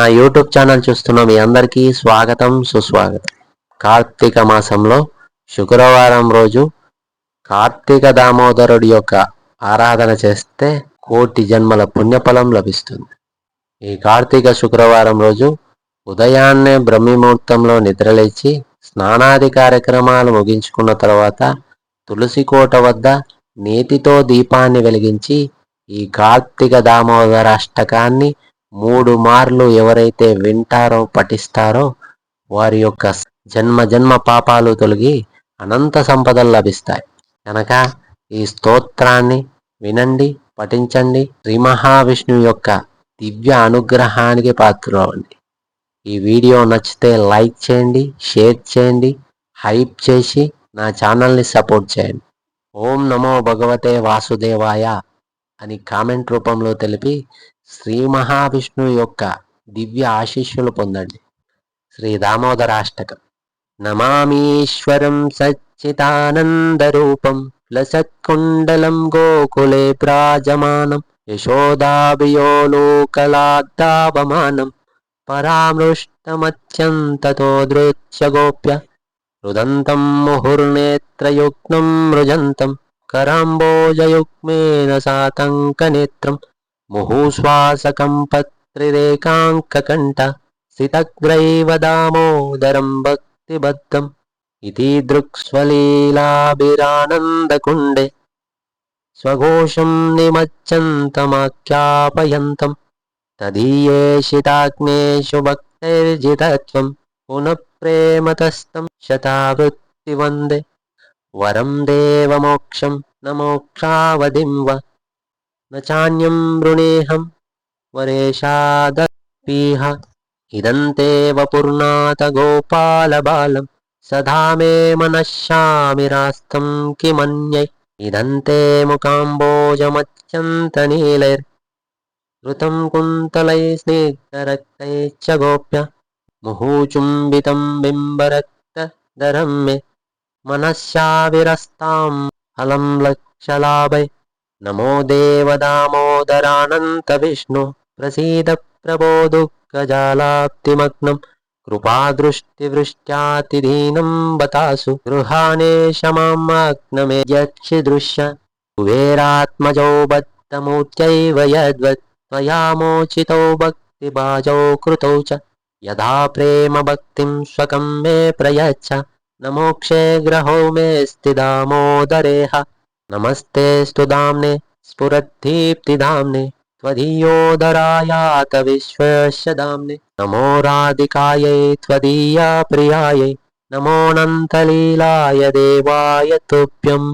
నా YouTube channel చూస్తున్న మీ అందరికీ స్వాగతం సుస్వాగతం. కార్తీక మాసంలో శుక్రవారం రోజు కార్తీక దామోదరుడి యొక్క ఆరాధన చేస్తే కోటి జన్మల పుణ్యఫలం లభిస్తుంది. ఈ కార్తీక శుక్రవారం రోజు ఉదయాన్నే బ్రహ్మముహూర్తంలో నిద్రలేచి స్నానాది కార్యక్రమాలు ముగించుకున్న తర్వాత తులసి కోట వద్ద నేతితో దీపాన్ని వెలిగించి ఈ కార్తీక దామోదర అష్టకాన్ని మూడు మార్లు ఎవరైతే వింటారో పఠిస్తారో వారి యొక్క జన్మ జన్మ పాపాలు తొలగి అనంత సంపదలు లభిస్తాయి. కనుక ఈ స్తోత్రాన్ని వినండి పఠించండి. శ్రీ మహావిష్ణువు యొక్క దివ్య అనుగ్రహానికి పాత్రవండి ఈ వీడియో నచ్చితే లైక్ చేయండి షేర్ చేయండి హైప్ చేసి నా ఛానల్ని సపోర్ట్ చేయండి. ఓం నమో భగవతే వాసుదేవాయ అని కామెంట్ రూపంలో తెలిపి శ్రీ మహావిష్ణువు యొక్క దివ్య ఆశీస్సులు పొందండి శ్రీ దామోదరాష్టకం నమామీశ్వరం సచ్చిదానందరూపం లసత్కుండలం గోకులే ప్రాజమానం యశోదాభియోలోకలాద్దావమానం పరామృష్టమత్యంతతో దృత్య గోప్య రుదంతం ముహుర్నేత్రయుగ్నం మృజంతం कराम्बोजयुग्मेन सातङ्कनेत्रम् ముహుశ్వాసకం పత్రిరేకాంకంఠ సితగ్రైవ దామోదరం భక్తిబద్ధం ఇది దృక్స్వలీలాభిరానందకుండే. స్వఘోషం నిమజ్జంతమాఖ్యాపయంతం తదీయేషితాగ్నేషు భక్తైర్జితత్వం పునః ప్రేమతస్థం శతావృత్తివందే. వరం దేవమోక్షం నమోక్షావదిం వ నాణ్యం వృణేహం వరేషాదీహ ఇదంతే వపుర్నాథ గోపాల బాలం. సదా మే మనశ్శామిరాస్తం కిమన్యై. ఇదంతే ముఖాంబోజమత్యంత నీలైర్ ఋతం కుంతలై స్నిగ్ధరక్తైచ్చ గోప్య. ముహూచుంబితం బింబరక్తధరం మే. మనశ్శావిరస్తాం అలం లక్షలాభై. नमो देवदामोदरानन्तविष्णु प्रसीद प्रभो दुःखजालाप्तिमग्नं कृपादृष्टिवृष्ट्यातिदीनं बतासु गृहाणे क्षमाग्नमे यक्षिदृश्य कुबेरात्मजौ बद्धमूर्त्यैव यद्वत् त्वया मोचितौ भक्तिभाजौ कृतौ च यदा प्रेमभक्तिं स्वकं मे प्रयच्छ न मोक्षे ग्रहो मे स्थिदामोदरेह नमस्ते स्तुदाम्ने स्फुरद्दीप्तिदाम्ने त्वदीयोदरायात विश्वस्य दाम्ने नमो राधिकायै त्वदीया प्रियायै नमोऽनन्तलीलाय देवाय तुभ्यम्